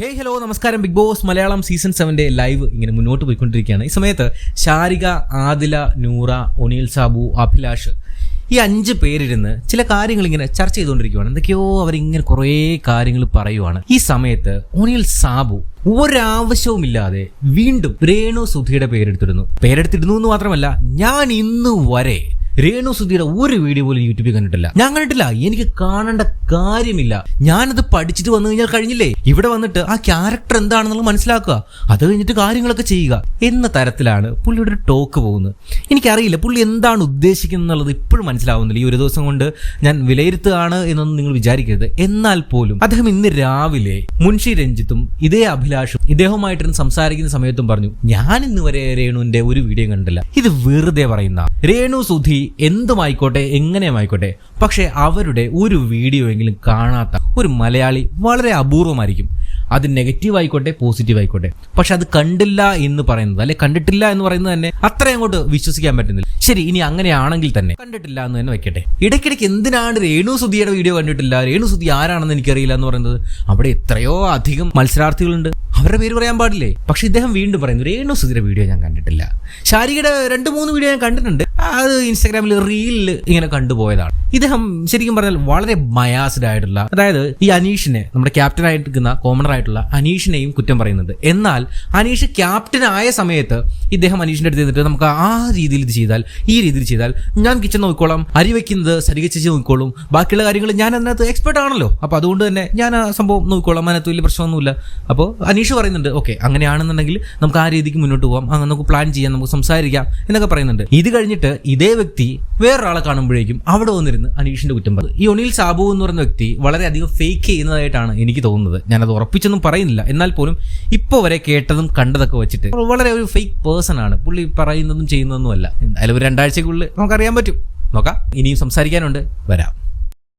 ഹേ hello നമസ്കാരം big boss Malayalam season സെവന്റെ live ഇങ്ങനെ മുന്നോട്ട് പോയിക്കൊണ്ടിരിക്കുകയാണ്. ഈ സമയത്ത് ഷാരിക ആദില നൂറ ഒനീൽ സാബു അഭിലാഷ് ഈ അഞ്ച് പേരിരുന്ന് ചില കാര്യങ്ങൾ ഇങ്ങനെ ചർച്ച ചെയ്തുകൊണ്ടിരിക്കുകയാണ് എന്തൊക്കെയോ അവരിങ്ങനെ കുറേ കാര്യങ്ങൾ പറയുവാണ്. ഈ സമയത്ത് ഒനിൽ സാബു ഒരാവശ്യവുമില്ലാതെ വീണ്ടും രേണു സുധിയുടെ പേരെടുത്തിടുന്നു പേരെടുത്തിടുന്നു എന്ന് മാത്രമല്ല ഞാൻ ഇന്ന് വരെ രേണു സുധിയുടെ ഒരു വീഡിയോ പോലും യൂട്യൂബിൽ കണ്ടിട്ടില്ല. ഞാൻ കണ്ടിട്ടില്ല. എനിക്ക് കാണേണ്ട കാര്യമില്ല. ഞാനത് പഠിച്ചിട്ട് വന്നു കഴിഞ്ഞാൽ കഴിഞ്ഞില്ലേ? ഇവിടെ വന്നിട്ട് ആ ക്യാരക്ടർ എന്താണെന്നുള്ളത് മനസ്സിലാക്കുക. അത് കഴിഞ്ഞിട്ട് കാര്യങ്ങളൊക്കെ ചെയ്യുക. എന്ന തരത്തിലാണ് പുള്ളിയുടെ ഒരു ടോക്ക് പോകുന്നത്. എനിക്കറിയില്ല പുള്ളി എന്താണ് ഉദ്ദേശിക്കുന്നത് എന്നുള്ളത് ഇപ്പോഴും മനസ്സിലാവുന്നില്ല. ഈ ഒരു ദിവസം കൊണ്ട് ഞാൻ വിലയിരുത്തുകയാണ് എന്നൊന്നും നിങ്ങൾ വിചാരിക്കരുത്. എന്നാൽ പോലും അദ്ദേഹം ഇന്ന് രാവിലെ മുൻഷി രഞ്ജിത്തും ഇതേ അഭിലാഷും ഇദ്ദേഹവുമായിട്ടിരുന്ന് സംസാരിക്കുന്ന സമയത്തും പറഞ്ഞു ഞാൻ ഇന്ന് വരെ രേണുവിന്റെ ഒരു വീഡിയോ കണ്ടില്ല ഇത് വെറുതെ പറയുന്ന രേണു സുധി എന്തുമായിക്കോട്ടെ എങ്ങനെയുമായിക്കോട്ടെ പക്ഷെ അവരുടെ ഒരു വീഡിയോ എങ്കിലും കാണാത്ത ഒരു മലയാളി വളരെ അപൂർവമായിരിക്കും. അത് നെഗറ്റീവ് ആയിക്കോട്ടെ പോസിറ്റീവ് ആയിക്കോട്ടെ. പക്ഷെ അത് കണ്ടില്ല എന്ന് പറയുന്നത് അല്ലെ കണ്ടിട്ടില്ല എന്ന് പറയുന്നത് തന്നെ അത്രയും അങ്ങോട്ട് വിശ്വസിക്കാൻ പറ്റുന്നില്ല. ശരി ഇനി അങ്ങനെയാണെങ്കിൽ തന്നെ കണ്ടിട്ടില്ല എന്ന് തന്നെ വെക്കട്ടെ. ഇടയ്ക്കിടയ്ക്ക് എന്തിനാണ് രേണു സുധിയുടെ വീഡിയോ കണ്ടിട്ടില്ല? രേണു സുധി ആരാണെന്ന് എനിക്കറിയില്ല എന്ന് പറയുന്നത്. അവിടെ എത്രയോ അധികം മത്സരാർത്ഥികളുണ്ട്. അവരുടെ പേര് പറയാൻ പാടില്ലേ? പക്ഷെ ഇദ്ദേഹം വീണ്ടും പറയുന്നു രേണു സുധിയുടെ വീഡിയോ ഞാൻ കണ്ടിട്ടില്ല. ശാരികയുടെ രണ്ട് മൂന്ന് വീഡിയോ ഞാൻ കണ്ടിട്ടുണ്ട്. അത് ഇൻസ്റ്റാഗ്രാമിൽ റീലിൽ ഇങ്ങനെ കണ്ടുപോയതാണ്. ഇദ്ദേഹം ശരിക്കും പറഞ്ഞാൽ വളരെ ബയാസ്ഡ് ആയിട്ടുള്ള അതായത് ഈ അനീഷിനെ നമ്മുടെ ക്യാപ്റ്റൻ ആയിട്ട് നിൽക്കുന്ന കോമണർ ആയിട്ടുള്ള അനീഷിനെയും കുറ്റം പറയുന്നുണ്ട്. എന്നാൽ അനീഷ് ക്യാപ്റ്റൻ ആയ സമയത്ത് ഇദ്ദേഹം അനീഷിന്റെ അടുത്ത് ചെയ്തിട്ട് നമുക്ക് ആ രീതിയിൽ ഇത് ചെയ്താൽ ഈ രീതിയിൽ ചെയ്താൽ ഞാൻ കിച്ചൺ നോക്കിക്കോളാം അരി വെക്കുന്നത് സരികച്ച് നോക്കിക്കോളും ബാക്കിയുള്ള കാര്യങ്ങൾ ഞാൻ അതിനകത്ത് എക്സ്പെർട്ട് ആണല്ലോ. അപ്പോൾ അതുകൊണ്ട് തന്നെ ഞാൻ ആ സംഭവം നോക്കിക്കോളാം അതിനകത്ത് വലിയ പ്രശ്നമൊന്നുമില്ല. അപ്പോൾ അനീഷ് പറയുന്നുണ്ട് ഓക്കെ അങ്ങനെയാണെന്നുണ്ടെങ്കിൽ നമുക്ക് ആ രീതിക്ക് മുന്നോട്ട് പോകാം നമുക്ക് പ്ലാൻ ചെയ്യാം നമുക്ക് സംസാരിക്കാം എന്നൊക്കെ പറയുന്നുണ്ട്. ഇത് കഴിഞ്ഞിട്ട് ഇതേ വ്യക്തി വേറൊരാളെ കാണുമ്പോഴേക്കും അവിടെ വന്നിരുന്ന് അനീഷിന്റെ കുറ്റം പറഞ്ഞു ഈ ഒനിൽ സാബു എന്ന് പറയുന്ന വ്യക്തി വളരെയധികം ഫേക്ക് ചെയ്യുന്നതായിട്ടാണ് എനിക്ക് തോന്നുന്നത്. ഞാനത് ഉറപ്പിച്ചൊന്നും പറയുന്നില്ല. എന്നാൽ പോലും ഇപ്പോൾ വരെ കേട്ടതും കണ്ടതൊക്കെ വെച്ചിട്ട് വളരെ ഒരു ഫേക്ക് പേഴ്സൺ ആണ്. പുള്ളി പറയുന്നതും ചെയ്യുന്നതൊന്നും അല്ല എന്തായാലും ഒരു രണ്ടാഴ്ചക്കുള്ളിൽ നമുക്കറിയാൻ പറ്റും. നോക്കാം. ഇനിയും സംസാരിക്കാനുണ്ട്. വരാം.